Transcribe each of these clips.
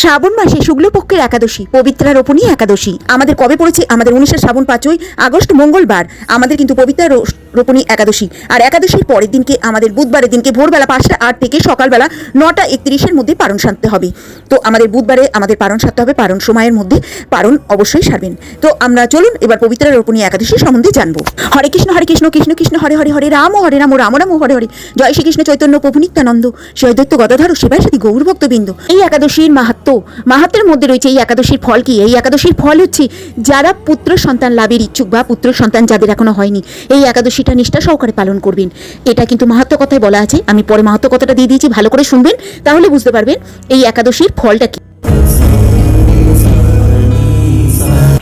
শ্রাবণ মাসে শুক্লপক্ষের একাদশী পবিত্রা রোপণী একাদশী। আমাদের কবে পড়েছে? আমাদের উনিশে শ্রাবণ পাঁচই আগস্ট, মঙ্গলবার। আমাদের কিন্তু পবিত্রা রোপণী একাদশী। আর একাদশীর পরের দিনকে আমাদের বুধবারের দিনকে ভোরবেলা পাঁচটা আট থেকে সকালবেলা নটা একত্রিশের মধ্যে পারণ সারতে হবে। তো আমাদের বুধবারে আমাদের পারণ সারতে হবে পারণ সময়ের মধ্যে পারণ অবশ্যই সারবেন। তো আমরা চলুন এবার পবিত্রা রোপণী একাদশী সম্বন্ধে জানব। হরে কৃষ্ণ হরে কৃষ্ণ কৃষ্ণ কৃষ্ণ, হরে হরে হরে রাম হরে রাম রাম রাম, হরে হরে। জয় শ্রীকৃষ্ণ চৈতন্য প্রভু নিত্যানন্দ। জয়দত্ত গদাধর শিবায় সাথী গৌর ভক্তবৃন্দ এই একাদশীর মাহাত্ম মাহাত্মের মধ্যে রয়েছে এই একাদশীর ফল কি? এই একাদশীর ফল হচ্ছে যারা পুত্র সন্তান লাভের ইচ্ছুক বা পুত্র সন্তান যাদের এখনও হয়নি, এই একাদশীটা নিষ্ঠা সহকারে পালন করবেন। এটা কিন্তু মাহাত্ম কথায় বলা আছে। আমি পরে মাহাত্ম কথাটা দিয়ে দিয়েছি, ভালো করে শুনবেন, তাহলে বুঝতে পারবেন এই একাদশীর ফলটা কি।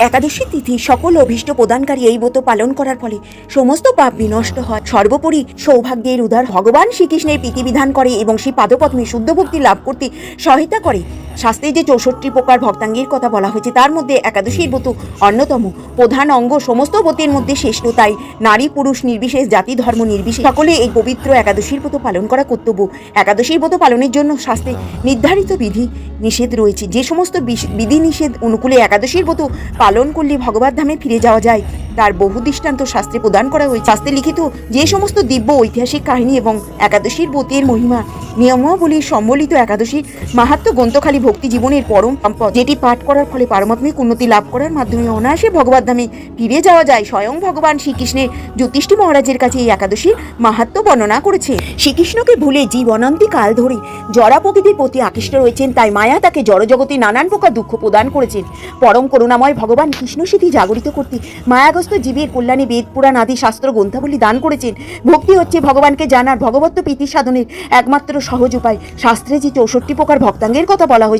একাদশী তিথি সকল অভীষ্ট প্রদানকারী এই ব্রত পালন করার ফলে সমস্ত পাপ বিনষ্ট হয়। সর্বোপরি সৌভাগ্যের উদার ভগবান শ্রীকৃষ্ণের প্রীতিবিধান করে এবং সেই পাদপদ্মে শুদ্ধ ভক্তি লাভ করতে সহায়তা করে। শাস্ত্রে যে চৌষট্টি প্রকার ভক্তাঙ্গের কথা বলা হয়েছে তার মধ্যে একাদশীর ব্রত অন্যতম। প্রধান অঙ্গ সমস্ত ব্রতের মধ্যে শ্রেষ্ঠ তাই নারী পুরুষ নির্বিশেষ জাতি ধর্ম নির্বিশেষ। সকলে এই পবিত্র একাদশীর ব্রত পালন করা কর্তব্য। একাদশীর ব্রত পালনের জন্য শাস্ত্রে নির্ধারিত বিধি নিষেধ রয়েছে। যে সমস্ত বিধি নিষেধ অনুকূলে একাদশীর ব্রত পালন করলে ভগবত ধামে ফিরে যাওয়া যায় তার বহু দৃষ্টান্ত শাস্ত্রে প্রদান করা হয়েছে। শাস্ত্রে লিখিত যে সমস্ত দিব্য ঐতিহাসিক কাহিনী এবং একাদশীর ব্রতের মহিমা নিয়মাবলী সম্বলিত একাদশীর মাহাত্ম গ্রন্থখালী ভক্তি জীবনের পরম সম্পদ, যেটি পাঠ করার ফলে পারমাত্মিক উন্নতি লাভ করার মাধ্যমে অনায়াসে ভগবত ধামে ফিরে যাওয়া যায়। স্বয়ং ভগবান শ্রীকৃষ্ণের জ্যোতিষ্ঠি মহারাজের কাছে এই একাদশীর মাহাত্ম বর্ণনা করেছে। শ্রীকৃষ্ণকে ভুলে জীব অনন্তি কাল ধরে জরা প্রকৃতির প্রতি আকৃষ্ট রয়েছেন, তাই মায়া তাকে জড়জগতে নানান প্রকার দুঃখ প্রদান করেছেন। পরম করুণাময় ভগবান কৃষ্ণ স্মৃতি জাগরিত করতে মায়াগ্রস্ত জীবের কল্যাণে বেদ, পুরাণ আদি শাস্ত্র গ্রন্থাবলী দান করেছেন। ভক্তি হচ্ছে ভগবানকে জানার ভগবত্ব প্রীতি সাধনের একমাত্র সহজ উপায়। শাস্ত্রে যে চৌষট্টি প্রকার ভক্তাঙ্গের কথা বলা হয়েছে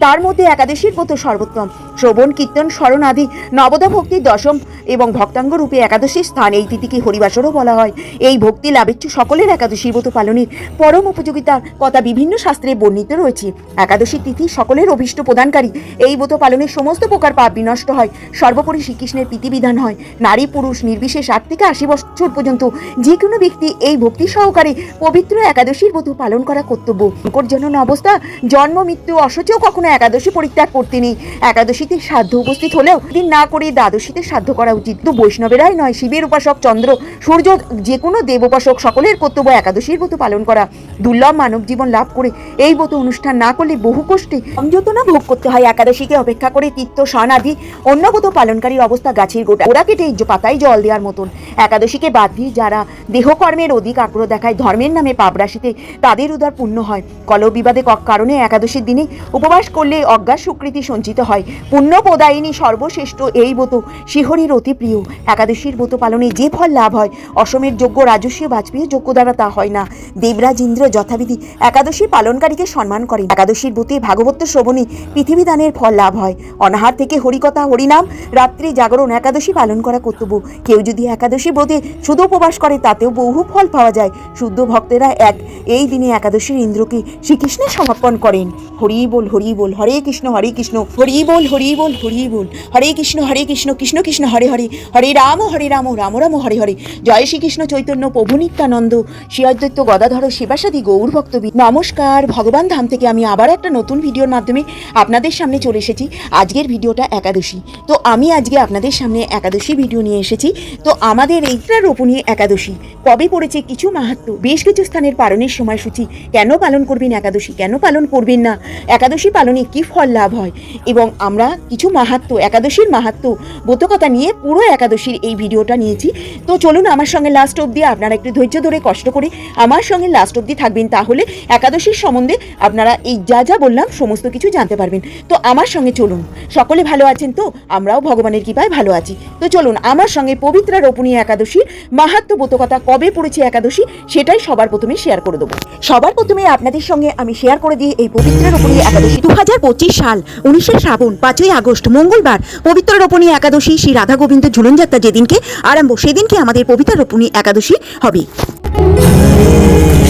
তার মধ্যে একাদশীর মতো সর্বোত্তম। শ্রবণ, কীর্তন, স্মরণ আদি নবদা ভক্তির দশম এবং ভক্তাঙ্গ রূপে একাদশীর স্থান এই তিথিকে হরিবাসরও বলা হয়। এই ভক্তি লাভেচ্ছু সকলের একাদশীর ব্রত পালনের পরম উপযোগিতার কথা বিভিন্ন শাস্ত্রে বর্ণিত রয়েছে। একাদশী তিথি সকলের অভিষ্ট প্রদানকারী। এই ব্রত পালনের সমস্ত প্রকার পাপ বিনষ্ট হয়। সর্বোপরি শ্রীকৃষ্ণের প্রীতিবিধান হয়। নারী, পুরুষ, নির্বিশেষ আট থেকে আশি বছর পর্যন্ত যে কোনো ব্যক্তি এই ভক্তি সহকারে পবিত্র একাদশীর ব্রত পালন করা কর্তব্য। সংকটজনন অবস্থা, জন্ম, মৃত্যু অসচেও কখনো একাদশী পরিত্যাগ করতে নেই একাদশীতে সাধ্য উপস্থিত হলেও দিন না করে দ্বাদশীতে সাধ্য করা উচিত। তো বৈষ্ণবেরাই নয়, শিবের উপাসক, চন্দ্র, সূর্য, যে কোনো দেব উপাসক, সকলের কর্তব্য একাদশীর ব্রত পালন করা। দুর্লভ মানব জীবন লাভ করে এই ব্রত অনুষ্ঠান না করলে বহু কষ্টে সংযতনা ভোগ করতে হয়। একাদশীকে অপেক্ষা করে তীর্থ শান আদি অন্য ব্রত পালনকারীর অবস্থা গাছের গোটা। ওরা কেটে পাতায় জল দেওয়ার মতন। একাদশীকে বাদ দিয়ে যারা দেহকর্মের অধিক আগ্রহ দেখায় ধর্মের নামে পাপরাশিতে তাদের উদার পূর্ণ হয়। কলবিবাদে কারণে একাদশীর দিনে উপবাস করলে অজ্ঞাত সুকৃতি সঞ্চিত হয়। পুণ্য প্রদায়িনী সর্বশ্রেষ্ঠ এই ব্রত শিহরির অতি প্রিয়। একাদশীর ব্রত পালনে যে ফল লাভ হয়, অসমের যোগ্য রাজস্বীয় বাজপেয়ীর যোগ্য দ্বারা তা হয় না। দেবরাজ ইন্দ্র যথাবিধি একাদশী পালনকারীকে সম্মান করেন। একাদশীর ব্রতে ভাগবত শ্রবণে পৃথিবী দানের ফল লাভ হয়। অনাহার থেকে হরিকথা, হরিনাম, রাত্রি জাগরণ একাদশী পালন করা কর্তব্য। কেউ যদি একাদশী ব্রতে শুধু উপবাস করে, তাতেও বহু ফল পাওয়া যায়। শুদ্ধ ভক্তেরা এক। এই দিনে একাদশীর ইন্দ্রকে শ্রীকৃষ্ণের সমর্পণ করেন। হরি বল হরি বল, হরে কৃষ্ণ হরে কৃষ্ণ, হরি বল হরি বল হরি বল, হরে কৃষ্ণ হরে কৃষ্ণ কৃষ্ণ কৃষ্ণ, হরে হরে হরে রাম হরে রাম রাম রাম, হরে হরে। জয় শ্রীকৃষ্ণ চৈতন্য প্রভু নিত্যানন্দ। শ্রী গদাধর শিবাসাদি গৌর ভক্তবি নমস্কার, ভগবান ধাম থেকে আমি আবার একটা নতুন ভিডিওর মাধ্যমে আপনাদের সামনে চলে এসেছি। আজকের ভিডিওটা একাদশী। তো আমি আজকে আপনাদের সামনে একাদশী ভিডিও নিয়ে এসেছি। তো আমাদের এইটা রোপণী একাদশী, কবে পড়েছে কিছু মাহাত্ম বেশ কিছু স্থানের পালনের সময়সূচি। কেন পালন করবেন একাদশী? কেন পালন করবেন না? একাদশী পালনে কি ফল লাভ হয়? এবং আমরা কিছু মাহাত্ম, একাদশীর মাহাত্ম বোধকতা নিয়ে পুরো একাদশীর এই ভিডিওটা নিয়েছি। তো চলুন আমার সঙ্গে লাস্ট অবধি, আপনারা একটু ধৈর্য ধরে কষ্ট করে আমার সঙ্গে লাস্ট অবধি থাকবেন, তাহলে একাদশীর সম্বন্ধে আপনারা এই যা যা বললাম সমস্ত কিছু জানতে পারবেন। তো আমার সঙ্গে চলুন, সকলে ভালো আছেন তো? আমরাও ভগবানের কৃপায় ভালো আছি। তো চলুন, আমার সঙ্গে পবিত্রা রোপণী একাদশীর মাহাত্ম বোধকতা কবে পড়েছে একাদশী, সেটাই সবার প্রথমে শেয়ার করে দেবো। সবার প্রথমে আপনাদের সঙ্গে আমি শেয়ার করে দিই এই পবিত্র রোপণী একাদশী দু হাজার পঁচিশ সাল উনিশে শ্রাবণ পাঁচই আগস্ট মঙ্গলবার পবিত্র রোপণী একাদশী শ্রী রাধা গোবিন্দ ঝুলনযাত্রা যেদিনকে আরম্ভ সেদিনকে আমাদের পবিত্র রোপণী একাদশী হবে।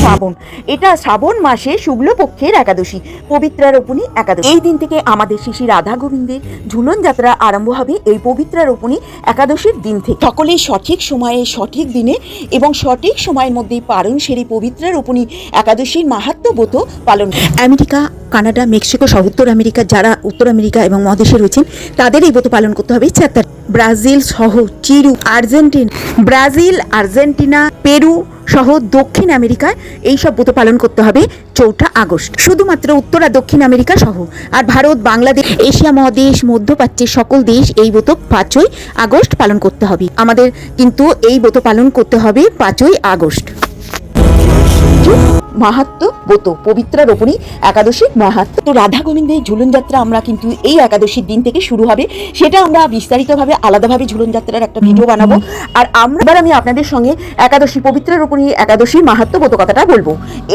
শ্রাবণ এটা শ্রাবণ মাসে শুক্লপক্ষের একাদশী পবিত্রা রোপণী একাদশী। এই দিন থেকে আমাদের শ্রী শ্রী রাধা গোবিন্দের ঝুলন যাত্রা আরম্ভ হবে এই পবিত্রা রোপণী একাদশীর দিন থেকে। সকলে সঠিক সময়ে সঠিক দিনে এবং সঠিক সময়ের মধ্যে পালন সেরে পবিত্রা রোপণী একাদশীর মাহাত্ম ব্রত পালন আমেরিকা কানাডা মেক্সিকো সহ উত্তর আমেরিকা, যারা উত্তর আমেরিকা এবং মহাদেশে রয়েছেন, তাদের এই ব্রত পালন করতে হবে। ইচ্ছা ব্রাজিল সহ চিরু, আর্জেন্টিন, ব্রাজিল, আর্জেন্টিনা, পেরু সহ দক্ষিণ আমেরিকায় এই সব ব্রত পালন করতে হবে চৌঠা আগস্ট। শুধুমাত্র উত্তর আর দক্ষিণ আমেরিকা সহ। আর ভারত, বাংলাদেশ, এশিয়া মহাদেশ, মধ্যপ্রাচ্যের সকল দেশ এই ব্রত পাঁচই আগস্ট পালন করতে হবে। আমাদের কিন্তু এই ব্রত পালন করতে হবে পাঁচই আগস্ট। মাহাত্ম ব্রত, পবিত্র রোপণী একাদশী মাহাত্ম। তো রাধা গোবিন্দের ঝুলন যাত্রা আমরা কিন্তু এই একাদশীর দিন থেকে শুরু হবে। সেটা আমরা বিস্তারিতভাবে আলাদাভাবে ঝুলন যাত্রার একটা ভিডিও বানাবো। আর আমরা এবার আমি আপনাদের সঙ্গে একাদশী, পবিত্র রোপণী একাদশীর মাহাত্ম ব্রত কথাটা বলব।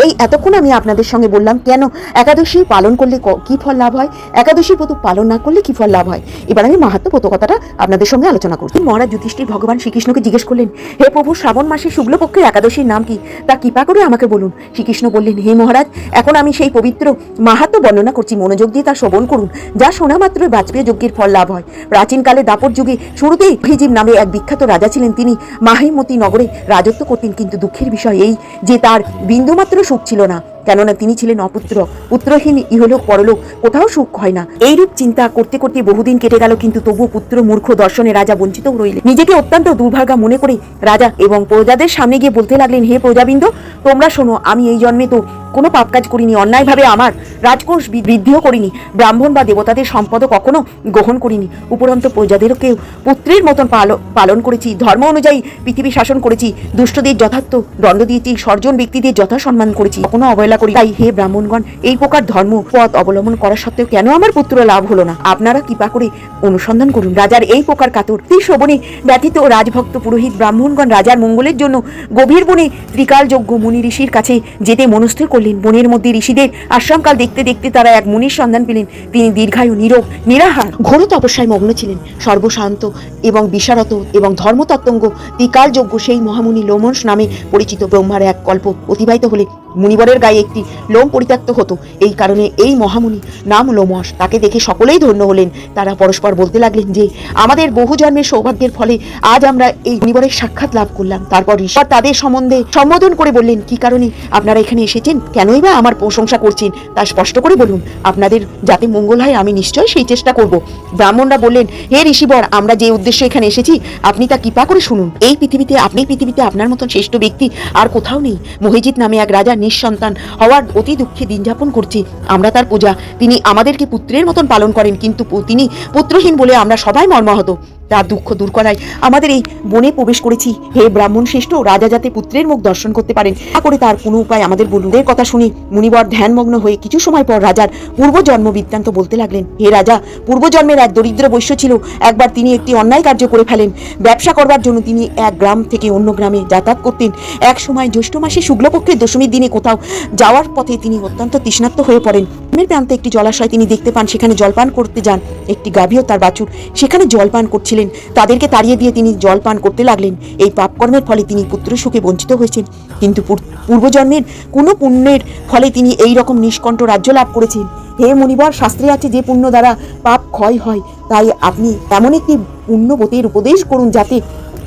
এই এতক্ষণ আমি আপনাদের সঙ্গে বললাম, কেন একাদশী পালন করলে কি ফল লাভ হয়? একাদশী ব্রত পালন না করলে কি ফল লাভ হয়? এবার আমি মাহাত্ম ব্রত কথাটা আপনাদের সঙ্গে আলোচনা করছি। মহারাজ যুধিষ্ঠির ভগবান শ্রীকৃষ্ণকে জিজ্ঞেস করলেন, হে প্রভু, শ্রাবণ মাসে শুক্লপক্ষের একাদশীর নাম কি? তা কৃপা করে আমাকে বলুন। শ্রীকৃষ্ণ বললেন, হে মহারাজ, এখন আমি সেই পবিত্র মাহাত্ম বর্ণনা করছি। মনোযোগ দিয়ে তা শ্রবণ করুন, যা শোনা মাত্র বাজপেয়ী যজ্ঞের ফল লাভ হয়। প্রাচীনকালে দাপর যুগে শুরুতেই অভিজিব নামে এক বিখ্যাত রাজা ছিলেন। তিনি মাহিমতি নগরে রাজত্ব করতেন, কিন্তু দুঃখের বিষয় এই যে তার বিন্দুমাত্র সুখ ছিল না। কেননা তিনি ছিলেন অপুত্র। পুত্রহীন ইহলোক পরলোক, কোথাও সুখ হয় না। এইরূপ চিন্তা করতে করতে বহুদিন কেটে গেল, কিন্তু তবু পুত্র মূর্খ দর্শনে রাজা বঞ্চিত রইলেন। নিজেকে অত্যন্ত দুর্ভাগা মনে করে রাজা এবং প্রজাদের সামনে গিয়ে বলতে লাগলেন, হে প্রজাবৃন্দ, তোমরা শোনো, আমি এই জন্মে তো কোনো পাপ কাজ করিনি, অন্যায়ভাবে আমার রাজকোষ বৃদ্ধিও করিনি। ব্রাহ্মণ বা দেবতাদের সম্পদ কখনো গ্রহণ করিনি। উপরন্ত প্রজাদেরকেও পুত্রের মতন পাল- পালন করেছি, ধর্ম অনুযায়ী পৃথিবী শাসন করেছি, দুষ্টদের যথার্থ দণ্ড দিয়েছি, সর্জন ব্যক্তিদের যথা সম্মান করেছি, কোনো অবহেলা করি। তাই হে ব্রাহ্মণগণ, এই প্রকার ধর্ম পথ অবলম্বন করা সত্ত্বেও কেন আমার পুত্র লাভ হলো না? আপনারা কৃপা করে অনুসন্ধান করুন। রাজার এই প্রকার কাতর তীর শোভনে ব্যতীত রাজভক্ত পুরোহিত ব্রাহ্মণগণ রাজার মঙ্গলের জন্য গভীর বনে ত্রিকালযোগ্য মুনি ঋষির কাছে যেতে মনস্থির করলেন। বনের মধ্যে ঋষিদের আশ্রমকাল দেখতে দেখতে তারা এক মুনির সন্ধান পেলেন। তিনি দীর্ঘায়ু, নীরব, নিরাহার ঘোর তপস্যায় মগ্ন ছিলেন। সর্বশান্ত এবং বিশারত এবং ধর্মতত্ত্বজ্ঞ ত্রিকালযোগ্য সেই মহামুনি লোমস নামে পরিচিত ব্রহ্মার এক কল্প অতিবাহিত হলে মুনিবরের গায়ে একটি লোম পরিত্যক্ত হতো। এই কারণে এই মহামুনি নাম লোমস তাকে দেখে সকলেই ধন্য হলেন। তারা পরস্পর বলতে লাগলেন যে, আমাদের বহু জন্মের সৌভাগ্যের ফলে আজ আমরা এই মুনিবরের সাক্ষাৎ লাভ করলাম। তারপর ঈশ্বর তাদের সম্বন্ধে সম্বোধন করে বললেন, কি কারণে আপনারা এখানে এসেছেন? কেনই বা আমার প্রশংসা করছেন? তা স্পষ্ট করে বলুন, আপনাদের যাতে মঙ্গল হয়, আমি নিশ্চয়ই সেই চেষ্টা করব। ব্রাহ্মণরা বললেন, হে ঋষিবর, আমরা যে উদ্দেশ্যে এখানে এসেছি, আপনি তা কৃপা করে শুনুন। এই পৃথিবীতে, আপনি পৃথিবীতে আপনার মতন শ্রেষ্ঠ ব্যক্তি আর কোথাও নেই। মহিজিৎ নামে এক রাজা নিঃসন্তান হওয়ার অতি দুঃখে দিন যাপন করছি। আমরা তার পূজা। তিনি আমাদেরকে পুত্রের মতন পালন করেন, কিন্তু তিনি পুত্রহীন বলে আমরা সবাই মর্মাহত। তার দুঃখ দূর করায় আমাদের এই বনে প্রবেশ করেছি। হে ব্রাহ্মণ শ্রেষ্ঠ, রাজা যাতে পুত্রের মুখ দর্শন করতে পারেন। তা করে তার কোনো উপায় আমাদের এর কথা শুনি মুনিবর ধ্যানমগ্ন হয়ে কিছু সময় পর রাজার পূর্বজন্ম বৃত্তান্ত বলতে লাগলেন, হে রাজা, পূর্বজন্মের এক দরিদ্র বৈশ্য ছিল। একবার তিনি একটি অন্যায় কার্য করে ফেলেন। ব্যবসা করবার জন্য তিনি এক গ্রাম থেকে অন্য গ্রামে যাতায়াত করতেন। এক সময় জ্যৈষ্ঠ মাসে শুক্লপক্ষের দশমীর দিনে কোথাও যাওয়ার পথে তিনি অত্যন্ত তৃষ্ণার্ত হয়ে পড়েন। গ্রামের প্রান্তে একটি জলাশয় তিনি দেখতে পান, সেখানে জলপান করতে যান একটি গাভীও তার বাছুর। সেখানে জলপান করছিলেন। তাদেরকে তাড়িয়ে দিয়ে তিনি জলপান করতে লাগলেন। এই পাপকর্মের ফলে তিনি পুত্র সুখে বঞ্চিত হয়েছেন। কিন্তু পূর্বজন্মের কোনো পুণ্যের ফলে তিনি এই রকম নিষ্কণ্ঠ রাজ্য লাভ করেছেন। হে মুনিবর, শাস্ত্রে আছে যে পুণ্য দ্বারা পাপ ক্ষয় হয়। তাই আপনি এমন একটি পুণ্যবতের উপদেশ করুন যাতে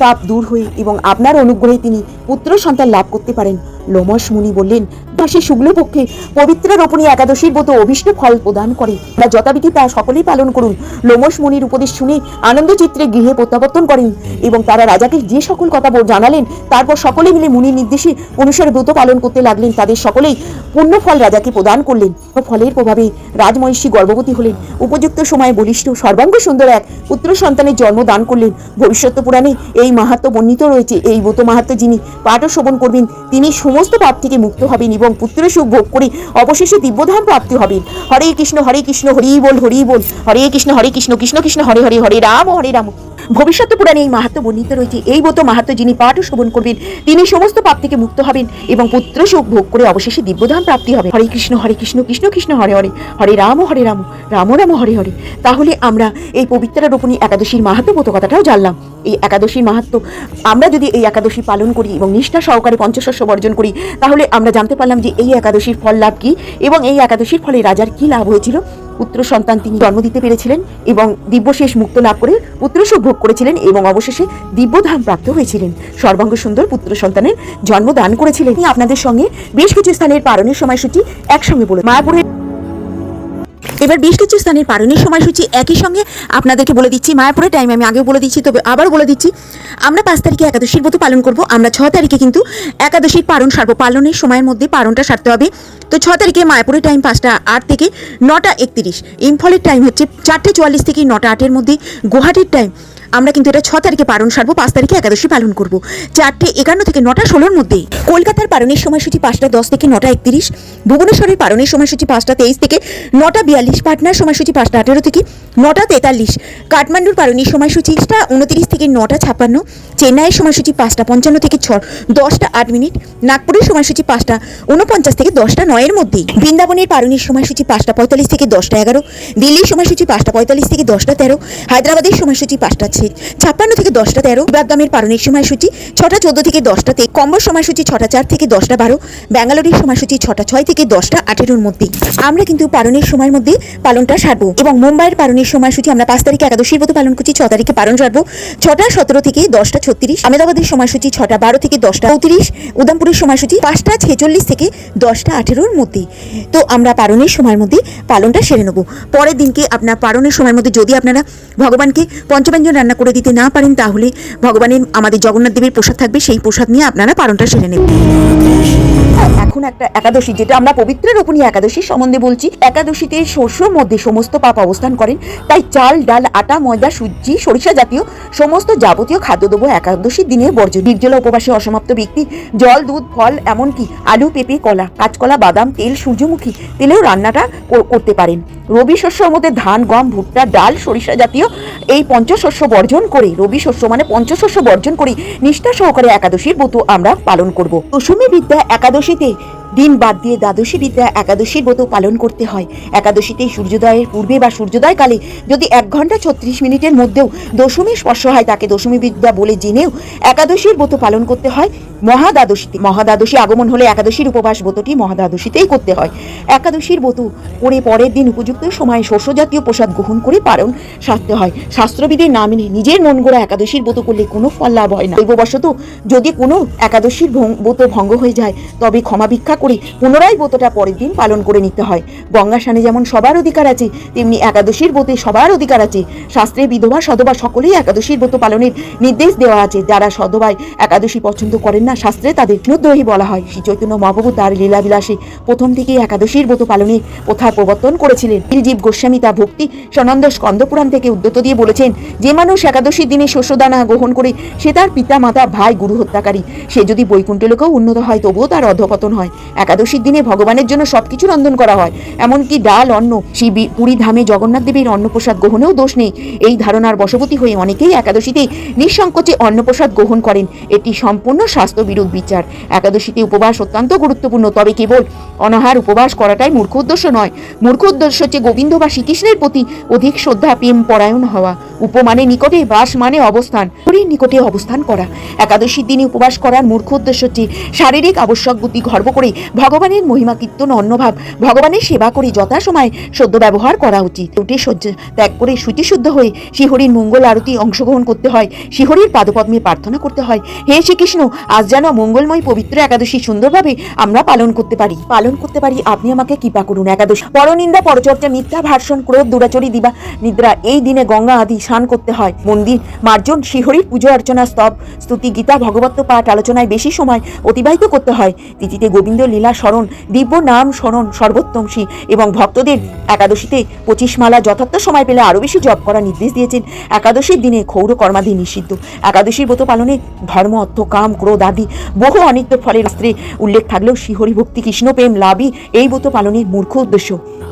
পাপ দূর হয়ে এবং আপনার অনুগ্রহে তিনি পুত্র সন্তান লাভ করতে পারেন। লোমস মুনি বললেন মাসে শুক্লপক্ষে পবিত্র রোপণী একাদশীর মতো অভিষ্ট ফল প্রদান করে। বা যথাবিধি তা সকলেই পালন করুন। লোমস মুনির উপদেশ শুনে আনন্দ চিত্রে গৃহে প্রত্যাবর্তন করেন এবং তারা রাজাকে যে সকল কথা জানালেন, তারপর সকলে মিলে মুনির নির্দেশে অনুসারে ব্রত পালন করতে লাগলেন। তাদের সকলেই পূর্ণ ফল রাজাকে প্রদান করলেন ফলের প্রভাবে রাজমহিষী গর্ভবতী হলেন। উপযুক্ত সময়ে বলিষ্ঠ, সর্বাঙ্গ সুন্দর এক পুত্র সন্তানের জন্ম দান করলেন। ভবিষ্যৎ পুরাণে এই মাহাত্ম বর্ণিত রয়েছে। এই ব্রত মাহাত্ম যিনি পাঠ শ্রবণ করবেন, তিনি সমস্ত পাপ থেকে মুক্ত হবেন এবং পুত্র সুখ ভোগ করে। অবশেষে দিব্যধাম প্রাপ্তি হবেন হরে কৃষ্ণ হরে কৃষ্ণ, হরি বল হরি বল। হরে কৃষ্ণ হরে কৃষ্ণ কৃষ্ণ কৃষ্ণ, হরে হরে হরে রাম হরে রাম। ভবিষ্যৎ পুরাণে এই মাহাত্ম বর্ণিত রয়েছে। এই ব্রত মাহাত্ম যিনি পাঠ শ্রবণ করবেন, তিনি সমস্ত পাপ থেকে মুক্ত হবেন এবং পুত্র সুখ ভোগ করে অবশেষে দিব্যধাম প্রাপ্তি হবে। হরে কৃষ্ণ হরে কৃষ্ণ কৃষ্ণ কৃষ্ণ, হরে হরে। হরে রাম হরে রাম রাম রাম, হরে হরে। তাহলে আমরা এই পবিত্র রোপণী একাদশীর মাহাত্ম কথাটাও জানলাম। এই একাদশীর মাহাত্ম, আমরা যদি এই একাদশী পালন করি এবং নিষ্ঠা সহকারে পঞ্চশস্য বর্জন করি, তাহলে আমরা জানতে পারলাম যে এই একাদশীর ফল লাভ কি এবং এই একাদশীর ফলে রাজার কি লাভ হয়েছিল। পুত্র সন্তান তিনি জন্ম দিতে পেরেছিলেন এবং দিব্যশেষ মুক্ত লাভ করে পুত্র সুখ ভোগ করেছিলেন এবং অবশেষে দিব্যধাম প্রাপ্ত হয়েছিলেন। সর্বাঙ্গ সুন্দর পুত্র সন্তানের জন্ম দান করেছিলেন আপনাদের সঙ্গে বেশ কিছু স্থানের পালনের সময়সূচি একসঙ্গে বলে মায়াপুরের এবার বেশ কিছু স্থানের পারণের সময়সূচি একই সঙ্গে আপনাদেরকে বলে দিচ্ছি। মায়াপুরে টাইম আমি আগেও বলে দিচ্ছি, তবে আবার বলে দিচ্ছি, আমরা পাঁচ তারিখে একাদশীর মতো পালন করব। আমরা ছ তারিখে কিন্তু একাদশীর পারণ সারব। পালনের সময়ের মধ্যে পারণটা সারতে হবে। তো ছ তারিখে মায়াপুরের টাইম পাঁচটা আট থেকে নটা একত্রিশ। ইম্ফলের টাইম হচ্ছে চারটে চুয়াল্লিশ থেকে নটা আটের মধ্যে। গুয়াহাটির টাইম আমরা কিন্তু এটা ছ তারিখে পালন সারবো, পাঁচ তারিখে একাদশী পালন করব। চারটে একান্ন থেকে নটা ষোলোর মধ্যে। কলকাতার পালনের সময়সূচি পাঁচটা দশ থেকে নটা একত্রিশ। ভুবনেশ্বরের পালনের সময়সূচি পাঁচটা তেইশ থেকে নটা বিয়াল্লিশ। পাটনার সময়সূচি পাঁচটা আঠেরো থেকে নটা তেতাল্লিশ। কাঠমান্ডুর পালনের সময়সূচি পাঁচটা উনত্রিশ থেকে নটা ছাপ্পান্ন। চেন্নাইয়ের সময়সূচি পাঁচটা পঞ্চান্ন থেকে ছ, দশটা আট মিনিট। নাগপুরের সময়সূচি পাঁচটা উনপঞ্চাশ থেকে দশটা নয়ের মধ্যে। বৃন্দাবনের পালনের সময়সূচি পাঁচটা পঁয়তাল্লিশ থেকে দশটা এগারো। দিল্লির সময়সূচি পাঁচটা পঁয়তাল্লিশ থেকে দশটা তেরো। হায়দ্রাবাদের সময়সূচি পাঁচটা ছে- ছাপ্পান্ন থেকে দশটা তেরো বাগদামের পালনের সময়সূচি ছটা চোদ্দ থেকে দশটা তে কম্বর সময়সূচি ছটা চার থেকে দশটা বারো, ব্যাঙ্গালোরের সময়সূচি ছটা ছয় থেকে দশটা আঠেরোর মধ্যে। আমরা কিন্তু পালনের সময়ের মধ্যে পালনটা সারবো এবং মুম্বাইয়ের পালনের সময়সূচি আমরা পাঁচ তারিখে একাদশীর মতো পালন করছি, ছ তারিখে পালন সারবো। ছটা সতেরো থেকে দশটা ছত্রিশ, আহমেদাবাদের সময়সূচি ছটা বারো থেকে দশটা চৌত্রিশ উদামপুরের সময়সূচি পাঁচটা ছেচল্লিশ থেকে দশটা আঠেরোর মধ্যে। তো আমরা পালনের সময়ের মধ্যে পালনটা সেরে নেব। পরের দিনকে আপনার পালনের সময়ের মধ্যে যদি আপনারা ভগবানকে পঞ্চব্যঞ্জন রান্না করে দিতে না পারেন, তাহলে ভগবানের আমাদের জগন্নাথ দেবের প্রসাদ থাকবে, সেই প্রসাদ নিয়ে আপনারা পালনটা সেরে নেবেন। এখন একটা একাদশী, যেটা আমরা পবিত্র রোপণী একাদশী সম্বন্ধে বলছি। একাদশীতে শস্যর মধ্যে সমস্ত পাপ অবস্থান করেন। তাই চাল, ডাল, আটা, ময়দা, সুজি, সরিষা জাতীয় সমস্ত যাবতীয় খাদ্যদ্রব্য একাদশীর দিনে বর্জ্য নির্জলা উপবাসে অসমাপ্ত ব্যক্তি, জল, দুধ, ফল, এমনকি আলু, পেঁপে, কলা, কাঁচকলা, বাদাম, তেল, সূর্যমুখী তেলেও রান্নাটা করতে পারেন। রবি শস্যর মধ্যে ধান, গম, ভুট্টা, ডাল, সরিষা জাতীয় এই পঞ্চশস্য বর্জন করে, রবি শস্য মানে পঞ্চশস্য বর্জন করে, নিষ্ঠা সহকারে একাদশীর ব্রত আমরা পালন করব। দশমী বিদ্যা একাদশীতে দিন বাদ দিয়ে দ্বাদশী বিদ্যা একাদশীর ব্রত পালন করতে হয়। একাদশীতে সূর্যোদয়ের পূর্বে বা সূর্যোদয় কালে যদি এক ঘণ্টা ছত্রিশ মিনিটের মধ্যেও দশমী স্পর্শ হয়, তাকে দশমী বিদ্যা বলে জেনেও একাদশীর ব্রত পালন করতে হয় মহাদ্বাদশীতে। মহাদ্বাদশী আগমন হলে একাদশীর উপবাস ব্রতটি মহাদ্বাদশীতেই করতে হয়। একাদশীর ব্রত করে পরের দিন উপযুক্ত সময়ে শস্য জাতীয় প্রসাদ গ্রহণ করে পালন সারতে হয়। শাস্ত্রবিধির না মেনে নিজের মন গড়া একাদশীর ব্রত করলে কোনো ফল লাভ হয় না। দৈববশত যদি কোনো একাদশীর ব্রত ভঙ্গ হয়ে যায়, তবে ক্ষমা ভিক্ষা করে পুনরায় ব্রতটা পরের দিন পালন করে নিতে হয়। গঙ্গা স্নানে যেমন সবার অধিকার আছে, তেমনি একাদশীর ব্রতে সবার অধিকার আছে। শাস্ত্রে বিধবা সধবা সকলেই একাদশীর ব্রত পালনের নির্দেশ দেওয়া আছে। যারা সধবায় একাদশী পছন্দ করেন না, শাস্ত্রে তাদের বিষ্ণুদ্রোহী বলা হয়। শ্রী চৈতন্য মহাপ্রভু তার লীলাবিলাসে প্রথম থেকেই একাদশীর ব্রত পালনে প্রথার প্রবর্তন করেছিলেন। জীব গোস্বামী তা ভক্তি সনন্দ স্কন্দপুরাণ থেকে উদ্যত দিয়ে বলেছেন, যে মানুষ একাদশীর দিনে শস্যদানা গ্রহণ করে, সে তার পিতা মাতা ভাই, গুরু হত্যাকারী। সে যদি বৈকুণ্ঠ লোকেও উন্নত হয়, তবুও তার অধপতন হয়। একাদশীর দিনে ভগবানের জন্য সবকিছু রন্ধন করা হয়। এমনকি ডাল, অন্ন সেই পুরী ধামে জগন্নাথ দেবীর অন্নপ্রসাদ গ্রহণেও দোষ নেই। এই ধারণার বশবতী হয়ে অনেকেই একাদশীতে নিঃসংকোচে অন্নপ্রসাদ গ্রহণ করেন। এটি সম্পূর্ণ স্বাস্থ্য বিরোধ বিচার। একাদশীতে উপবাস অত্যন্ত গুরুত্বপূর্ণ, তবে কেবল অনাহার উপবাস করাটাই মূর্খ উদ্দেশ্য নয়। মূর্খ উদ্দেশ্য হচ্ছে গোবিন্দ বা শ্রীকৃষ্ণের প্রতি অধিক শ্রদ্ধা, প্রেম, পরায়ণ হওয়া। উপমানে নিকটে বাস মানে অবস্থান। হরির নিকটে অবস্থান করা। একাদশীর দিনে উপবাস করার মূর্খ উদ্দেশ্য হচ্ছে শারীরিক আবশ্যক বুদ্ধি গর্ব করে ভগবানের মহিমা কীর্তন অন্নভাব, ভগবানের সেবা করে যথাসময়ে সদ্য ব্যবহার করা উচিত। সহ্য ত্যাগ করে শুচিশুদ্ধ হয়ে শ্রীহরির মঙ্গল আরতি অংশগ্রহণ করতে হয় শ্রীহরির পাদপদ্মে প্রার্থনা করতে হয়। হে শ্রীকৃষ্ণ, আজ যেন মঙ্গলময় পবিত্র একাদশী সুন্দরভাবে আমরা পালন করতে পারি। পালন করতে পারি আপনি আমাকে কৃপা করুন একাদশী। পরনিন্দা, পরচর্চা, মিথ্যা ভাষণ ক্রোধ, দুরাচরি, দিবা, নিদ্রা, এই দিনে গঙ্গা আদি স্নান করতে হয়। মন্দির, মার্জন শ্রীহরির পুজো অর্চনা, স্তব, স্তুতি, গীতা, ভগবত পাঠ আলোচনায় বেশি সময় অতিবাহিত করতে হয়। তিথিতে গোবিন্দ লীলা স্মরণ দিব্য নাম স্মরণ সর্বোত্তমসী এবং ভক্তদের একাদশীতে পঁচিশ মালা যথার্থ সময় পেলে আরও বেশি জপ করার নির্দেশ দিয়েছেন একাদশীর দিনে ক্ষৌর কর্মাদি নিষিদ্ধ। একাদশীর ব্রত পালনে ধর্ম অর্থ কাম ক্রোধ আদি বহু অনিত্য ফলের শাস্ত্রে উল্লেখ থাকলেও শ্রীহরি ভক্তি, কৃষ্ণ প্রেম, লাভই এই ব্রত পালনের মূর্খ উদ্দেশ্য।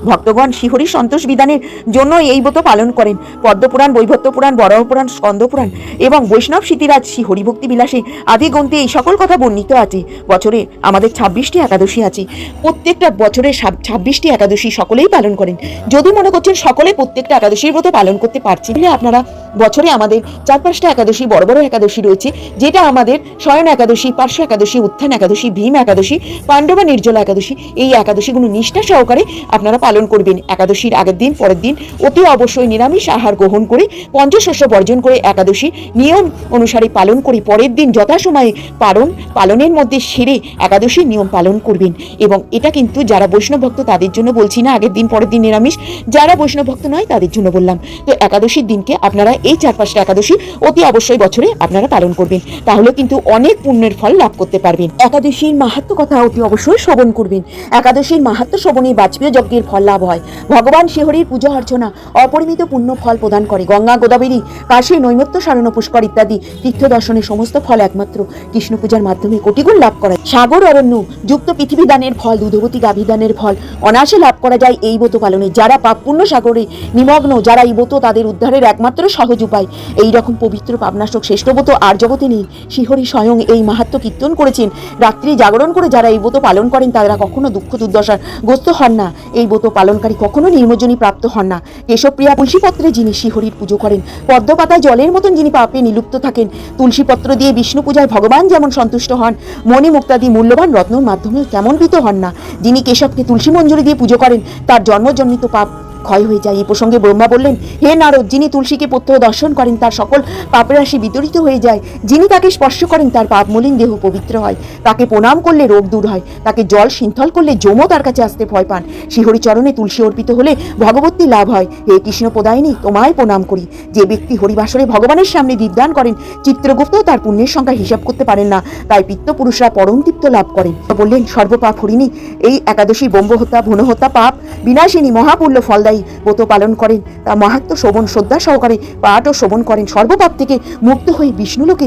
ভক্তগণ শ্রীহরি সন্তোষ বিধানের জন্য এই ব্রত পালন করেন। পদ্মপুরাণ বৈভত্য পুরাণ বরাহ পুরাণ স্কন্দ পুরাণ এবং বৈষ্ণব স্মৃতিরাজ শ্রী হরিভক্তি বিলাসে আদি গ্রন্থে এই সকল কথা বর্ণিত আছে। বছরে আমাদের ছাব্বিশটি একাদশী আছে। প্রত্যেকটা বছরের ছাব্বিশটি একাদশী সকলেই পালন করেন। যদি মনে করছেন সকলে প্রত্যেকটা একাদশীর ব্রত পালন করতে পারছেন আপনারা বছরে আমাদের চার পাঁচটা একাদশী, বড় বড় একাদশী রয়েছে, যেটা আমাদের শয়ন একাদশী, পার্শ্ব একাদশী, উত্থান একাদশী, ভীম একাদশী, পাণ্ডবা নির্জলা একাদশী, এই একাদশীগুলো নিষ্ঠা সহকারে আপনারা পালন করবেন। একাদশীর আগের দিন, পরের দিন অতি অবশ্যই নিরামিষ আহার গ্রহণ করে, পঞ্চশস্য বর্জন করে একাদশী নিয়ম অনুসারে পালন করে, পরের দিন যথাসময়ে পালন, পালনের মধ্যে সেরে একাদশীর নিয়ম পালন করবেন। এবং এটা কিন্তু যারা বৈষ্ণব ভক্ত, তাদের জন্য বলছি না আগের দিন, পরের দিন নিরামিষ, যারা বৈষ্ণব ভক্ত নয়, তাদের জন্য বললাম। তো একাদশীর দিনকে আপনারা এই চার পাঁচটা একাদশী অতি অবশ্যই বছরে আপনারা পালন করবেন। তাহলে কিন্তু অনেক পুণ্যের ফল লাভ করতে পারবেন। একাদশীর মাহাত্ম কথা অতি অবশ্যই শ্রবণ করবেন। একাদশীর মাহাত্ম শ্রবণে বাজপেয় যজ্ঞের ফল লাভ হয়। ভগবান শিহরির পূজা অর্চনা অপরিমিত পুণ্য ফল প্রদান করে। গঙ্গা, গোদাবরী, কাশী নৈমত্য সারণ পুষ্কর ইত্যাদি তীর্থ দর্শনের সমস্ত ফল একমাত্র। কৃষ্ণ পূজার মাধ্যমে কোটিগুণ লাভ করা সাগর, অরণ্য, যুক্ত পৃথিবী দানের ফল, দুধবতী গাভী দানের ফল অনায়াসে লাভ করা যায়। এই ব্রত পালনে যারা পাপ পুণ্য সাগরে নিমগ্ন, যারা এই ব্রত তাদের উদ্ধারের একমাত্র সহজ উপায়। এই রকম পবিত্র পাবনাশক শ্রেষ্ঠ ব্রত আর জগতে নেই। শিহরি স্বয়ং এই মাহাত্ম কীর্তন করেছেন। রাত্রি জাগরণ করে যারা এই ব্রত পালন করেন, তারা কখনো দুঃখ দুর্দশার গ্রস্ত হন না। এই ব্রত পালনকারী কখনো নির্মজনী প্রাপ্ত হন না। কেশবপ্রিয়া তুলসীপত্রে যিনি শিহরির পুজো করেন, পদ্মপাতায় জলের মতন যিনি পাপে নিলুপ্ত থাকেন, তুলসীপত্র দিয়ে বিষ্ণু পূজায় ভগবান যেমন সন্তুষ্ট হন মণি মুক্তাদি মূল্যবান রত্নর মাধ্যমেও তেমন ভীত হন না। যিনি কেশবকে তুলসী মঞ্জুরি দিয়ে পুজো করেন, তার জন্মজন্মিত পাপ ক্ষয় হয়ে যায়। এই প্রসঙ্গে ব্রহ্মা বললেন, হে নারদ, যিনি তুলসীকে প্রত্যহ দর্শন করেন, তার সকল পাপের রাশি বিতরিত হয়ে যায়। যিনি তাকে স্পর্শ করেন, তার পাপ মলিন দেহ পবিত্র হয়। তাকে প্রণাম করলে রোগ দূর হয়। তাকে জল সিন্থল করলে যমও তার কাছে আসতে ভয় পান। শ্রীহরি চরণে তুলসী অর্পিত হলে ভগবতী লাভ হয়। হে কৃষ্ণ প্রদায়নী তোমায় প্রণাম করি। যে ব্যক্তি হরিবাসরে ভগবানের সামনে দীপদান করেন চিত্রগুপ্ত তার পুণ্যের সংখ্যা হিসাব করতে পারেন না। তাই পিত্তপুরুষরা পরম তৃপ্ত লাভ করেন। বললেন সর্বপাপ হরিণী, এই একাদশী ব্রহ্ম হত্যা ভ্রূণ পাপ, বিনাশিনী, মহাপুণ্য ফলদায়ী ব্রত পালন করেন। তা মাহাত্ম শোভন, শ্রদ্ধা সহকারে পাঠ ও শোভন করেন। সর্বপাপ থেকে মুক্ত হয়ে বিষ্ণুলোকে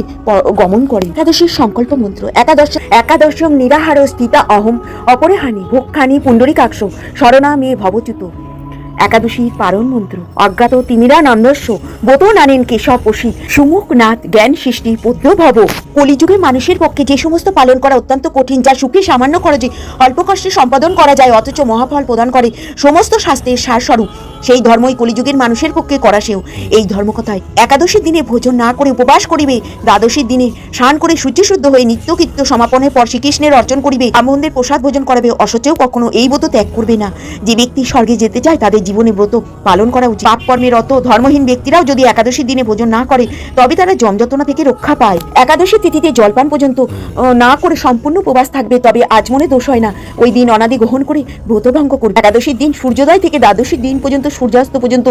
গমন করেন। একাদশীর সংকল্প মন্ত্র, একাদশ একাদশম নিরাহার স্থিতা অহম, অপরেহানি ভোক্ষানি পুণ্ডরিকাক্ষ শরণা মেয়ে ভবচ্যুত। একাদশীর পারণ মন্ত্র। অজ্ঞাত তিমিরা নন্দস্য বোত নানেন কেশব পশি সুমুখ নাথ, জ্ঞান সৃষ্টি পদ্ম ভব। কলিযুগে মানুষের পক্ষে যে সমস্ত পালন করা অত্যন্ত কঠিন, যা সুখে সামান্য খরচে অল্প কষ্টে সম্পাদন করা যায়, অথচ মহাফল প্রদান করে সমস্ত শাস্ত্রের সারস্বরূপ। সেই ধর্মই কলিযুগের মানুষের পক্ষে করা সেও। এই ধর্মকথায় একাদশীর দিনে ভোজন না করে উপবাস করিবে, দ্বাদশীর দিনে স্নান করে সূর্যশুদ্ধ হয়ে নিত্য নিত্যকৃত্য সমাপনের পর শ্রীকৃষ্ণের অর্জন করিবে। ব্রাহ্মণদের প্রসাদ ভোজন করাবে, অসচেও কখনো এই ব্রত ত্যাগ করবে না। যে ব্যক্তি স্বর্গে যেতে চায়, তাদের জীবনে ব্রত পালন করা উচিত। পাপ কর্মের অত ধর্মহীন ব্যক্তিরাও যদি একাদশীর দিনে ভোজন না করে, তবে তারা জমযতনা থেকে রক্ষা পায়। একাদশী তিথিতে জলপান পর্যন্ত না করে সম্পূর্ণ উপবাস থাকবে, তবে আজমনে দোষ হয় না। ওই দিন অনাদি গ্রহণ করে ব্রতভঙ্গ করবে। একাদশীর দিন সূর্যোদয় থেকে দ্বাদশীর দিন পর্যন্ত, সূর্যাস্ত পর্যন্ত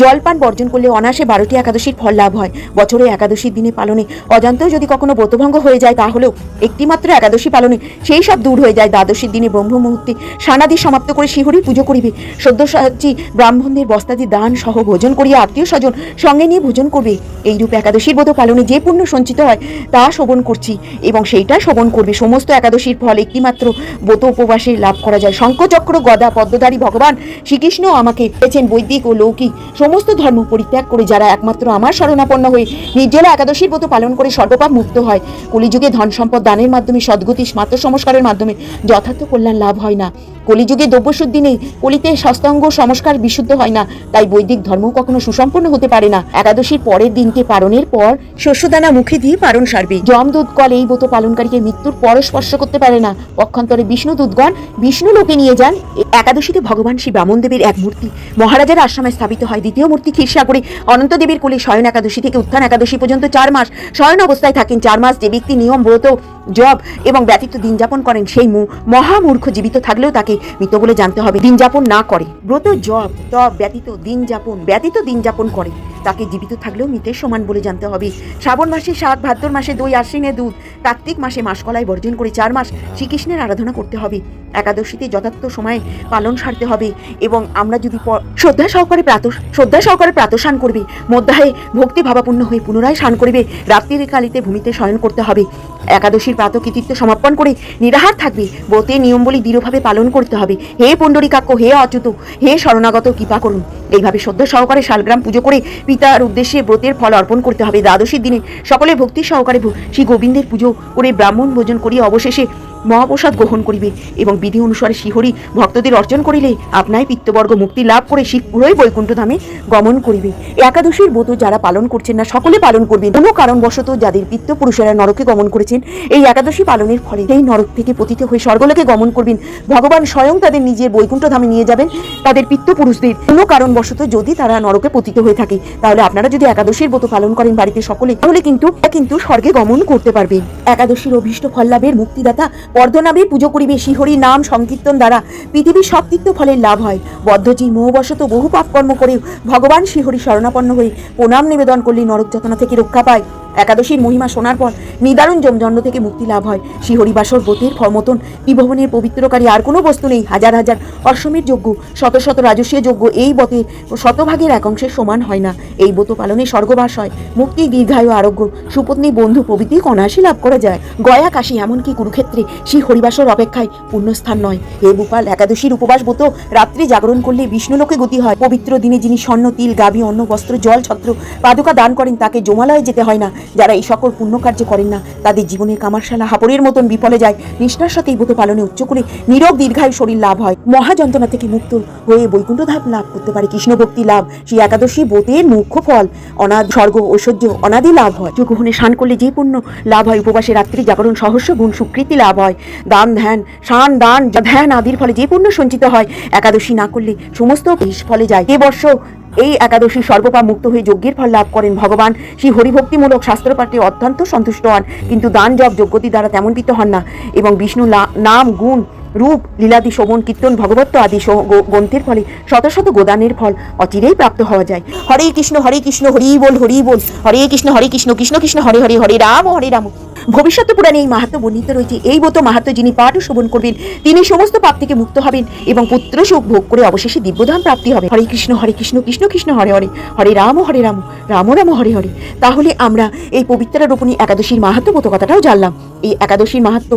জলপান বর্জন করলে অনায়াসে বারোটি একাদশীর ফল লাভ হয়। বছরে একাদশীর দিনে পালনে অজান্তেও যদি কখনো ব্রতভঙ্গ হয়ে যায়, তাহলেও একটিমাত্র একাদশী পালনে সেই সব দূর হয়ে যায়। দ্বাদশীর দিনে ব্রহ্ম মুহূর্তে সানাদি সমাপ্ত করে শিহরি পুজো করিবে। সদ্যসাচী ব্রাহ্মণদের বস্তাদি দান সহ ভোজন করিয়া আত্মীয় স্বজন সঙ্গে নিয়ে ভোজন করবে। এইরূপ একাদশীর ব্রত পালনে যে পুণ্য সঞ্চিত হয়, তা শোভন করছি এবং সেইটা শোভন করবে। সমস্ত একাদশীর ফল একটিমাত্র ব্রত উপবাসে লাভ করা যায়। শঙ্খচক্র, গদা, পদ্মধারী ভগবান শ্রীকৃষ্ণ আমাকে পেয়েছেন বৈদিক ও লৌকিক সমস্ত ধর্ম পরিত্যাগ করে, যারা একমাত্র আমার শরণাপন্ন হয়ে নির্জলা একাদশীর ব্রত পালন করে সর্বপাপ মুক্ত হয়। কলিযুগে ধন সম্পদ দানের মাধ্যমে, সদ্গতি মাত্র সংস্কারের মাধ্যমে যথার্থ কল্যাণ লাভ হয় না। কলিযুগে দ্রব্যশুদ্ধি নেই কলিতে সস্তাঙ্গ সংস্কার বিশুদ্ধ হয় না, তাই বৈদিক ধর্ম কখনো সুসম্পন্ন হতে পারে না। একাদশীর পরের দিনকে পালনের পর শস্যদানা মুখে দিয়ে পালন সারবে। যম দুধকল এই ব্রত পালনকারীকে মৃত্যুর পর স্পর্শ করতে পারে না। পক্ষান্তরে বিষ্ণু দুধগণ বিষ্ণু লোকে নিয়ে যান। একাদশীতে ভগবান শ্রী বামনদেবের এক মূর্তি। মহারাজার আশ্রমে স্থাপিত হয় দ্বিতীয় মূর্তি ক্ষীরসাগরে। অনন্ত দেবীর কোলে শয়ন একাদশী থেকে উত্থান একাদশী পর্যন্ত চার মাস। শয়ন অবস্থায় থাকেন চার মাস যে ব্যক্তি নিয়ম, ব্রত জব এবং ব্যতীত দিন যাপন করেন সেই মহামূর্খ জীবিত থাকলেও তাকে মৃত বলে জানতে হবে। দিন যাপন না করে। ব্রত জপ তব ব্যতীত দিন যাপন ব্যতীত দিন যাপন করে। তাকে জীবিত থাকলেও মৃতের সমান বলে জানতে হবে। শ্রাবণ মাসে শাক ভাদ্র মাসে দই, আশ্বিনে দুধ, কার্তিক মাসে মাসকলাই বর্জন করে চার মাস শ্রীকৃষ্ণের আরাধনা করতে হবে। একাদশীতে যথার্থ সময়ে পালন সারতে হবে এবং আমরা যদি শ্রদ্ধা সহকারে প্রাত শ্রদ্ধা সহকারে প্রাতসান করবে মধ্যাহে ভক্তি ভাবাপূর্ণ হয়ে পুনরায় স্নান করবে, রাত্রির কালিতে ভূমিতে শয়ন করতে হবে। একাদশীর প্রাত কৃতিত্ব সমাপন করে নিরাহার থাকবে ব্রতের নিয়মবলী দৃঢ়ভাবে পালন করতে হবে। হে পণ্ডরিকাক্য হে অচ্যুত, হে শরণাগত, কৃপা করুন। এইভাবে শ্রদ্ধা সহকারে শালগ্রাম পুজো করে পিতার উদ্দেশ্যে ব্রতের ফল অর্পণ করতে হবে। দ্বাদশীর দিনে সকলে ভক্তি সহকারে শ্রী গোবিন্দের পুজো করে ব্রাহ্মণ ভোজন করিয়ে অবশেষে মহাপ্রসাদ গ্রহণ করিবে এবং বিধি অনুসারে শিহরি ভক্তদের অর্জন করিলে আপনায় পিত্তবর্গ মুক্তি লাভ করে শীঘ্রই বৈকুণ্ঠ ধামে গমন করিবে। একাদশীর ব্রত যারা পালন করছেন না, সকলে পালন করবে। কোনো কারণবশত যাদের পিত্ত পুরুষেরা নরকে গমন করেছেন, এই একাদশী পালনের ফলে সেই নরক থেকে পতিত হয়ে স্বর্গলোকে গমন করবেন, ভগবান স্বয়ং তাদের নিজের বৈকুণ্ঠ ধামে নিয়ে যাবেন তাদের পিত্ত পুরুষদের কোনো কারণবশত যদি তারা নরকে পতিত হয়ে থাকে, তাহলে আপনারা যদি একাদশীর ব্রত পালন করেন বাড়িতে সকলে, তাহলে কিন্তু কিন্তু স্বর্গে গমন করতে পারবেন। একাদশীর অভীষ্ট ফল লাভের মুক্তিদাতা পর্দনামে পুজো করিবে শিহরি নাম সংকীর্তন দ্বারা পৃথিবীর সব ফলের লাভ হয়। বদ্ধজী মোহবশত বহু পাপকর্ম করে ভগবান শিহরি শরণাপন্ন হয়ে প্রণাম নিবেদন করলে নরক যাতনা থেকে রক্ষা পায়। একাদশীর মহিমা শোনার পর নিদারুণ জমজন্ড থেকে মুক্তি লাভ হয়। শ্রীহরিবাসর ব্রতের ফল মতন বিভবনের পবিত্রকারী আর কোনো বস্তু নেই। হাজার হাজার অশ্বমের যোগ্য শত শত রাজস্বীয় যোগ্য এই বতে শতভাগের এক অংশের সমান হয় না। এই ব্রত পালনে স্বর্গবাস হয়। মুক্তি দীর্ঘায়ু আরোগ্য, সুপত্নী বন্ধু প্রভৃতি অনায়াসে লাভ করা যায়। গয়া কাশী এমনকি কুরুক্ষেত্রে শ্রী হরিবাসর অপেক্ষায় পুণ্যস্থান নয়। হে গোপাল, একাদশীর উপবাস ব্রত রাত্রি জাগরণ করলে বিষ্ণুলোকে গতি হয়। পবিত্র দিনে যিনি স্বর্ণ, তিল, গাভী, অন্ন, বস্ত্র, জল, ছত্র, পাদুকা দান করেন তাকে জমালয়ে যেতে হয় না। যারা এই সকল পুণ্য কার্য করেন না, তাদের জীবনের কামারশালা হাপড়ের মতন বিফলে যায়। নিষ্ঠার সাথে এই ব্রত পালনে উচ্চ করে নীরব দীর্ঘায়ু শরীর লাভ হয়। মহাযন্ত্রণা থেকে মুক্ত হয়ে বৈকুণ্ঠ ধাপ লাভ করতে পারে কৃষ্ণ ভক্তি লাভ। সেই একাদশী ব্রতের মুখ্য ফল, অনাদ স্বর্গ ঐশ্বর্য অনাদি লাভ হয়। যোগহনে স্নান করলে যে পুণ্য লাভ হয়, উপবাসে রাত্রি জাগরণ, সহস্র গুণ স্বীকৃতি লাভ হয়। দান, ধ্যান, স্নান, দান, ধ্যান আদির ফলে যে পুণ্য সঞ্চিত হয়, একাদশী না করলে সমস্ত ফলে যায়। এ বর্ষ এই একাদশী সর্বপা মুক্ত হয়ে যজ্ঞের ফল লাভ করেন ভগবান। শ্রী হরিভক্তিমূলক শাস্ত্রপাঠে অত্যন্ত সন্তুষ্ট হন। কিন্তু দান জপ যোগ্যতি দ্বারা তেমন পিত হন না। এবং বিষ্ণু নাম, গুণ, রূপ, লীলাদি, শোভন, কীর্তন ভগবত্ব আদি গ্রন্থের ফলে শত শত গোদানের ফল অচিরেই প্রাপ্ত হওয়া যায়। হরে কৃষ্ণ হরে কৃষ্ণ, হরি বল হরি বল। হরে কৃষ্ণ হরে কৃষ্ণ কৃষ্ণ কৃষ্ণ, হরে হরে হরে রাম হরে রাম। ভবিষ্যৎ পুরাণে এই মাহাত্ম বর্ণিত রয়েছে। এই ব্রত মাহাত্ম যিনি পাঠ শ্রবণ করবেন, তিনি সমস্ত পাপ থেকে মুক্ত হবেন এবং পুত্র সুখ ভোগ করে অবশেষে দিব্যধাম প্রাপ্তি হবে। হরে কৃষ্ণ হরে কৃষ্ণ কৃষ্ণ কৃষ্ণ, হরে হরে। হরে রাম হরে রাম রাম রাম, হরে হরে। তাহলে আমরা এই পবিত্র রূপণী একাদশীর মাহাত্ম ব্রত কথাটাও জানলাম। এই একাদশীর মাহাত্ম,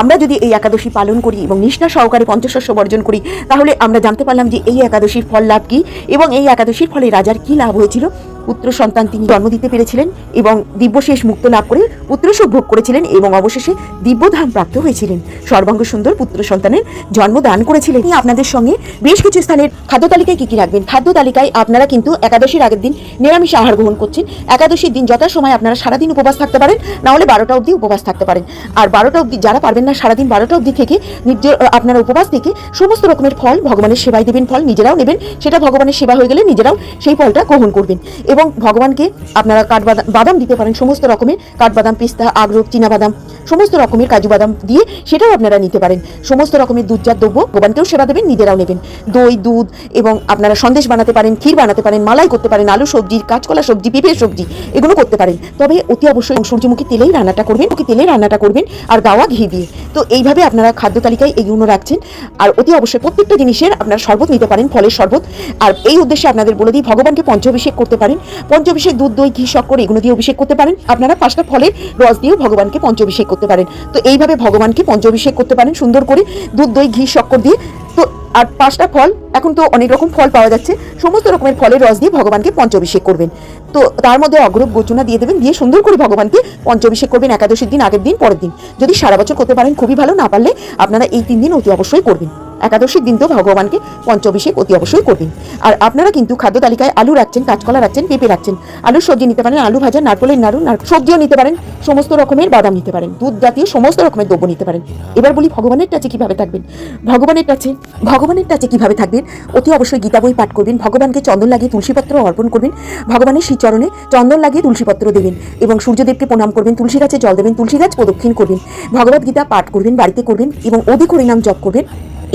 আমরা যদি এই একাদশী পালন করি এবং নিষ্ঠা সহকারে পঞ্চশস্য বর্জন করি, তাহলে আমরা জানতে পারলাম যে এই একাদশীর ফল লাভ কি এবং এই একাদশীর ফলে রাজার কি লাভ হয়েছিল। পুত্র সন্তান তিনি জন্ম দিতে পেরেছিলেন এবং দিব্যশেষ মুক্ত লাভ করে পুত্র সুখ ভোগ করেছিলেন এবং অবশেষে দিব্যধাম প্রাপ্ত হয়েছিলেন। সর্বাঙ্গ সুন্দর পুত্র সন্তানের জন্ম দান করেছিলেন। তিনি আপনাদের সঙ্গে বেশ কিছু স্থানের খাদ্য তালিকায় কী কী রাখবেন? খাদ্য তালিকায় আপনারা কিন্তু একাদশীর আগের দিন নিরামিষ আহার গ্রহণ করছেন। একাদশীর দিন যথাসময় আপনারা সারাদিন উপবাস থাকতে পারেন না হলে বারোটা অবধি উপবাস থাকতে পারেন। আর বারোটা অবধি যারা পারবেন না, সারাদিন বারোটা অবধি থেকে নির্জ আপনারা উপবাস থেকে সমস্ত রকমের ফল, ভগবানের সেবায় দেবেন ফল, নিজেরাও নেবেন। সেটা ভগবানের সেবা হয়ে গেলে নিজেরাও সেই ফলটা গ্রহণ করবেন। এবং ভগবানকে আপনারা কাঠবাদাম বাদাম দিতে পারেন সমস্ত রকমের কাঠবাদাম পিস্তা আগ্রহ বাদাম সমস্ত রকমের কাজু বাদাম দিয়ে সেটাও আপনারা নিতে পারেন। সমস্ত রকমের দুধজাত দ্রব্য ভগবানকেও সেবা দেবেন, নিজেরাও নেবেন। দই, দুধ এবং আপনারা সন্দেশ বানাতে পারেন, ক্ষীর বানাতে পারেন, মালাই করতে পারেন, আলু সবজি, কাঁচকলা সবজি পেঁপে সবজি, এগুলো করতে পারেন। তবে অতি অবশ্যই সূর্যমুখী তেলেই রান্নাটা করবেন মুখী তেলেই রান্নাটা করবেন আর গাওয়া ঘি দিয়ে। তো এইভাবে আপনারা খাদ্য তালিকায় এগুলো রাখছেন আর অতি অবশ্যই প্রত্যেকটা জিনিসের আপনারা শরবত নিতে পারেন, ফলের শরবত। আর এই উদ্দেশ্যে আপনাদের বলে দিই, ভগবানকে পঞ্চাভিষেক করতে পারেন। পঞ্চাভিষেক দুধ, দই, ঘি, শক্কর এগুলো দিয়ে অভিষেক করতে পারেন। আপনারা পাঁচটা ফলের রস দিয়েও ভগবানকে পঞ্চাভিষেক করতে পারেন। তো এইভাবে ভগবানকে পঞ্চাভিষেক করতে পারেন, সুন্দর করে দুধ, দই, ঘি, শক্কর দিয়ে। তো আর পাঁচটা ফল, এখন তো অনেক রকম ফল পাওয়া যাচ্ছে। সমস্ত রকমের ফলের রস দিয়ে ভগবানকে পঞ্চাভিষেক করবেন। তো তার মধ্যে অগ্রব গোচনা দিয়ে দেবেন, দিয়ে সুন্দর করে ভগবানকে পঞ্চাভিষেক করবেন একাদশীর দিন, আগের দিন, পরের দিন। যদি সারা বছর করতে পারেন, খুবই ভালো, না পারলে আপনারা এই তিন দিন অতি অবশ্যই করবেন। একাদশীর দিন তো ভগবানকে পঞ্চাভিষেক অতি অবশ্যই করবেন। আর আপনারা কিন্তু খাদ্য তালিকায় আলু রাখছেন, কাঁচকলা রাখছেন, পেঁপে রাখছেন। আলুর সবজি নিতে পারেন, আলু ভাজা, নারকলের নাড়ু সবজিও নিতে পারেন, সমস্ত রকমের বাদাম নিতে পারেন, দুধ জাতীয় সমস্ত রকমের দ্রব্য নিতে পারেন। এবার বলি ভগবানের টাচে কীভাবে থাকবেন? ভগবানের টাচে ভগবানের টাচে কীভাবে থাকবেন? অতি অবশ্যই গীতা বই পাঠ করবেন, ভগবানকে চন্দন লাগিয়ে তুলসীপত্র অর্পণ করবেন, ভগবানের শ্রীচরণে চন্দন লাগিয়ে তুলসীপত্র দেবেন এবং সূর্যদেবকে প্রণাম করবেন, তুলসী গাছে জল দেবেন, তুলসী গাছ প্রদক্ষিণ করবেন ভগবত গীতা পাঠ করবেন, বাড়িতে করবেন এবং অধিক হরিনাম জপ করবেন।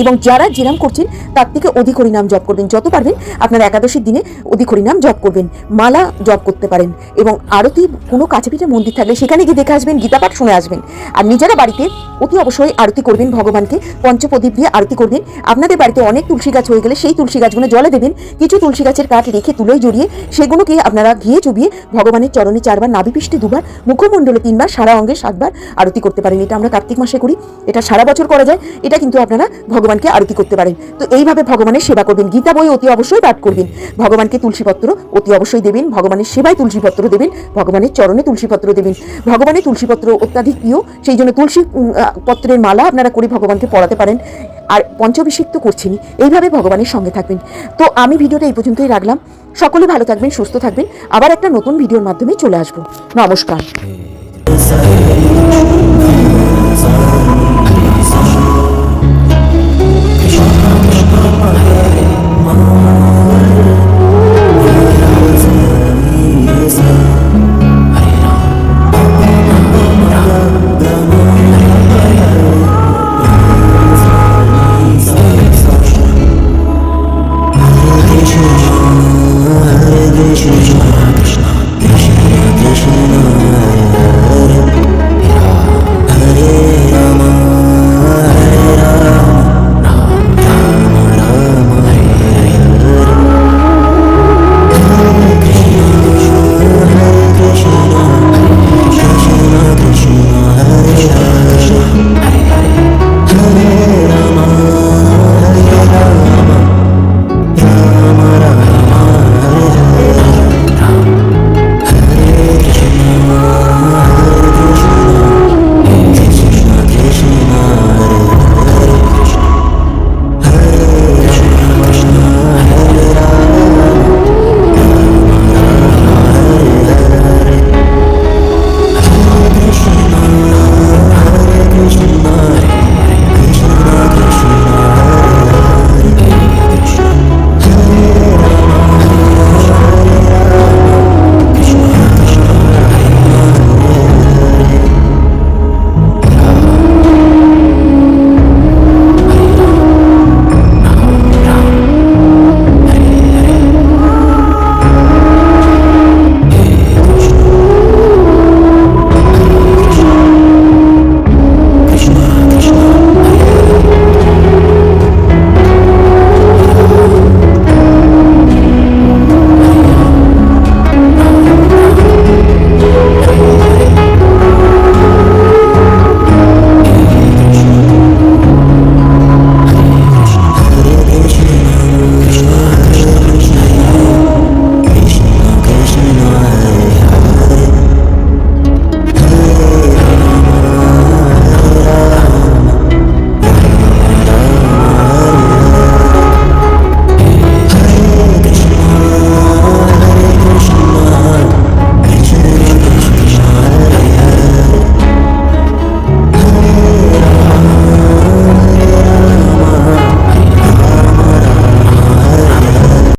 এবং যারা যেরাম করছেন, তার থেকে অধিক হরিনাম জপ করবেন। যত পারবেন আপনারা একাদশীর দিনে অধিক হরিনাম জপ করবেন, মালা জপ করতে পারেন এবং আরতি কোনো কাছে পিঠে মন্দির থাকলে সেখানে গিয়ে দেখে আসবেন, গীতা পাঠ শুনে আসবেন। আর নিজেরা বাড়িতে অতি অবশ্যই আরতি করবেন ভগবানকে, পঞ্চপ্রদীপ দিয়ে আরতি করবেন। আপনাদের বাড়িতে অনেক তুলসী গাছ হয়ে গেলে সেই তুলসী গাছগুলো জলে দেবেন, কিছু তুলসী গাছের কাঠ রেখে তুলোয় জড়িয়ে সেগুলোকে আপনারা ঘিয়ে চুবিয়ে ভগবানের চরণে চারবার নাভিপৃষ্ঠে দুবার, মুখমণ্ডলে তিনবার, সারা অঙ্গে সাতবার আরতি করতে পারেন। এটা আমরা কার্তিক মাসে করি। এটা সারা বছর করা যায়। এটা কিন্তু আপনারা ভগবান ভগবানকে আরতি করতে পারেন। তো এইভাবে ভগবানের সেবা করবেন। গীতা বই অতি অবশ্যই পাঠ করবেন। ভগবানকে তুলসীপত্র অতি অবশ্যই দেবেন। ভগবানের সেবায় তুলসীপত্র দেবেন। ভগবানের চরণে তুলসীপত্র দেবেন। ভগবানের তুলসীপত্র অত্যাধিক প্রিয়, সেই জন্য তুলসী পত্রের মালা আপনারা করে ভগবানকে পড়াতে পারেন। আর পঞ্চাভিষেক তো করছেনই। এইভাবে ভগবানের সঙ্গে থাকবেন। তো আমি ভিডিওটা এই পর্যন্তই রাখলাম। সকলে ভালো থাকবেন, সুস্থ থাকবেন। আবার একটা নতুন ভিডিওর মাধ্যমে চলে আসব। নমস্কার।